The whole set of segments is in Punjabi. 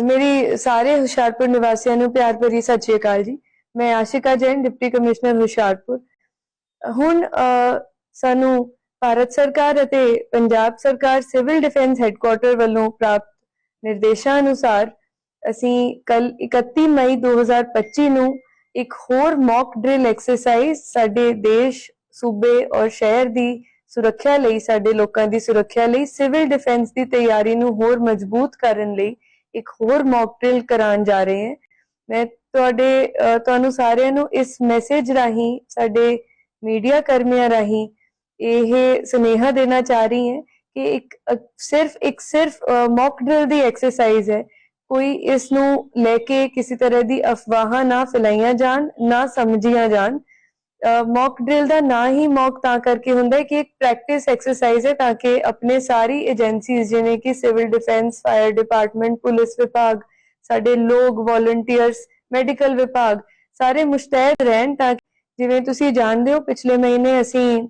ਮੇਰੀ ਸਾਰੇ ਹੁਸ਼ਿਆਰਪੁਰ ਨਿਵਾਸੀਆਂ ਨੂੰ ਪਿਆਰ ਭਰੀ ਸਤਿ ਸ਼੍ਰੀ ਅਕਾਲ ਜੀ। ਮੈਂ ਆਸ਼ਿਕਾ ਜੈਨ, ਡਿਪਟੀ ਕਮਿਸ਼ਨਰ ਹੁਸ਼ਿਆਰਪੁਰ। ਹੁਣ ਸਾਨੂੰ ਭਾਰਤ ਸਰਕਾਰ ਅਤੇ ਪੰਜਾਬ ਸਰਕਾਰ ਸਿਵਲ ਡਿਫੈਂਸ ਹੈੱਡਕੁਆਰਟਰ ਵੱਲੋਂ ਪ੍ਰਾਪਤ ਨਿਰਦੇਸ਼ਾਂ ਅਨੁਸਾਰ ਅਸੀਂ ਕੱਲ 31 ਮਈ 2025 ਨੂੰ ਇੱਕ ਹੋਰ ਮੌਕ ਡਰਿਲ ਐਕਸਰਸਾਈਜ਼ ਸਾਡੇ ਦੇਸ਼, ਸੂਬੇ ਔਰ ਸ਼ਹਿਰ ਦੀ ਸੁਰੱਖਿਆ ਲਈ, ਸਾਡੇ ਲੋਕਾਂ ਦੀ ਸੁਰੱਖਿਆ ਲਈ, ਸਿਵਲ ਡਿਫੈਂਸ ਦੀ ਤਿਆਰੀ ਨੂੰ ਹੋਰ ਮਜ਼ਬੂਤ ਕਰਨ ਲਈ ਇੱਕ ਹੋਰ ਮੌਕ ਡਰਿਲ ਕਰਾਉਣ ਜਾ ਰਹੇ ਹਾਂ। ਮੈਂ ਤੁਹਾਡੇ ਤੁਹਾਨੂੰ ਸਾਰਿਆਂ ਨੂੰ ਇਸ ਮੈਸੇਜ ਰਾਹੀਂ, ਸਾਡੇ ਮੀਡੀਆ ਕਰਮੀਆਂ ਰਾਹੀਂ ਇਹ ਸੁਨੇਹਾ ਦੇਣਾ ਚਾਹ ਰਹੀ ਹਾਂ ਕਿ ਇੱਕ ਸਿਰਫ ਇੱਕ ਸਿਰਫ ਮੌਕ ਡਰਿਲ ਦੀ ਐਕਸਰਸਾਈਜ਼ ਹੈ। ਕੋਈ ਇਸ ਨੂੰ ਲੈ ਕੇ ਕਿਸੇ ਤਰ੍ਹਾਂ ਦੀ ਅਫਵਾਹਾਂ ਨਾ ਫੈਲਾਈਆਂ ਜਾਣ, ਨਾ ਸਮਝੀਆਂ ਜਾਣ। ਮੌਕ ਡਰਿਲ ਦਾ ਨਾਂ ਹੀ ਮੌਕ ਤਾਂ ਕਰਕੇ ਹੁੰਦਾ ਹੈ ਕਿ ਇੱਕ ਪ੍ਰੈਕਟਿਸ ਐਕਸਰਸਾਈਜ਼ ਹੈ ਤਾਂ ਕਿ ਆਪਣੇ ਸਾਰੀ ਏਜੰਸੀਜ਼ ਜਿਵੇਂ ਕਿ civil defence fire department police ਵਿਭਾਗ, ਸਾਡੇ ਲੋਕ ਵੋਲੰਟੀਅਰਸ ਮੈਡੀਕਲ ਵਿਭਾਗ ਸਾਰੇ ਮੁਸ਼ਤੈਦ ਰਹਿਣ ਤਾਂ ਜਿਵੇਂ ਤੁਸੀਂ ਜਾਣਦੇ ਹੋ, ਪਿਛਲੇ ਮਹੀਨੇ ਅਸੀਂ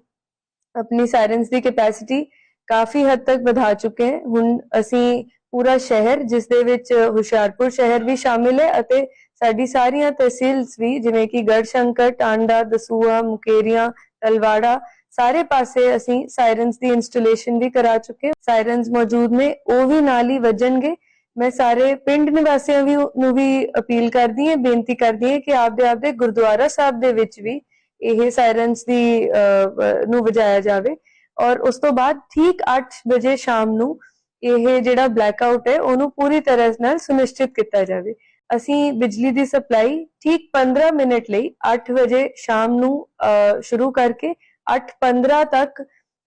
ਆਪਣੀ ਸਾਇਰਨਸ ਦੀ ਕੈਪੈਸਿਟੀ ਕਾਫੀ ਹੱਦ ਤੱਕ ਵਧਾ ਚੁੱਕੇ ਹਾਂ। ਹੁਣ ਅਸੀਂ ਪੂਰਾ ਸ਼ਹਿਰ ਜਿਸ ਦੇ ਵਿੱਚ ਹੁਸ਼ਿਆਰਪੁਰ ਸ਼ਹਿਰ ਵੀ ਸ਼ਾਮਿਲ ਹੈ ਅਤੇ ਸਾਡੀ ਸਾਰੀਆਂ ਤਹਿਸੀਲਸ ਵੀ ਜਿਵੇਂ ਕਿ ਗੜਸ਼ੰਕਰ ਟਾਂਡਾ ਦਸੂਆ ਮੁਕੇਰੀਆਂ ਤਲਵਾੜਾ ਸਾਰੇ ਪਾਸੇ ਅਸੀਂ ਸਾਇਰਨਸ ਦੀ ਇੰਸਟਾਲੇਸ਼ਨ ਵੀ ਕਰਾ ਚੁੱਕੇ ਸਾਇਰਨਸ ਮੌਜੂਦ ਨੇ ਉਹ ਵੀ ਨਾਲ ਹੀ ਵਜਣਗੇ। ਮੈਂ ਸਾਰੇ ਪਿੰਡ ਨਿਵਾਸੀਆਂ ਵੀ ਨੂੰ ਵੀ ਅਪੀਲ ਕਰਦੀ ਹਾਂ ਬੇਨਤੀ ਕਰਦੀ ਹਾਂ ਕਿ ਆਪਦੇ ਆਪਦੇ ਗੁਰਦੁਆਰਾ ਸਾਹਿਬ ਦੇ ਵਿੱਚ ਵੀ ਇਹ ਸਾਇਰਨਸ ਦੀ ਅਹ, ਨੂੰ ਵਜਾਇਆ ਜਾਵੇ। ਔਰ ਉਸ ਤੋਂ ਬਾਅਦ ਠੀਕ 8 ਵਜੇ ਸ਼ਾਮ ਨੂੰ ਇਹ ਜਿਹੜਾ ਬਲੈਕ ਆਊਟ ਹੈ ਉਹਨੂੰ ਪੂਰੀ ਤਰ੍ਹਾਂ ਨਾਲ ਸੁਨਿਸ਼ਚਿਤ ਕੀਤਾ ਜਾਵੇ। ਅਸੀਂ ਬਿਜਲੀ ਦੀ ਸਪਲਾਈ ਠੀਕ 15 ਮਿੰਟ ਲਈ 8 ਵਜੇ ਸ਼ਾਮ ਨੂੰ ਅਹ, ਸ਼ੁਰੂ ਕਰਕੇ 8:15 ਤੱਕ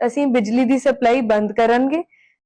ਅਸੀਂ ਬਿਜਲੀ ਦੀ ਸਪਲਾਈ ਬੰਦ ਕਰਾਂਗੇ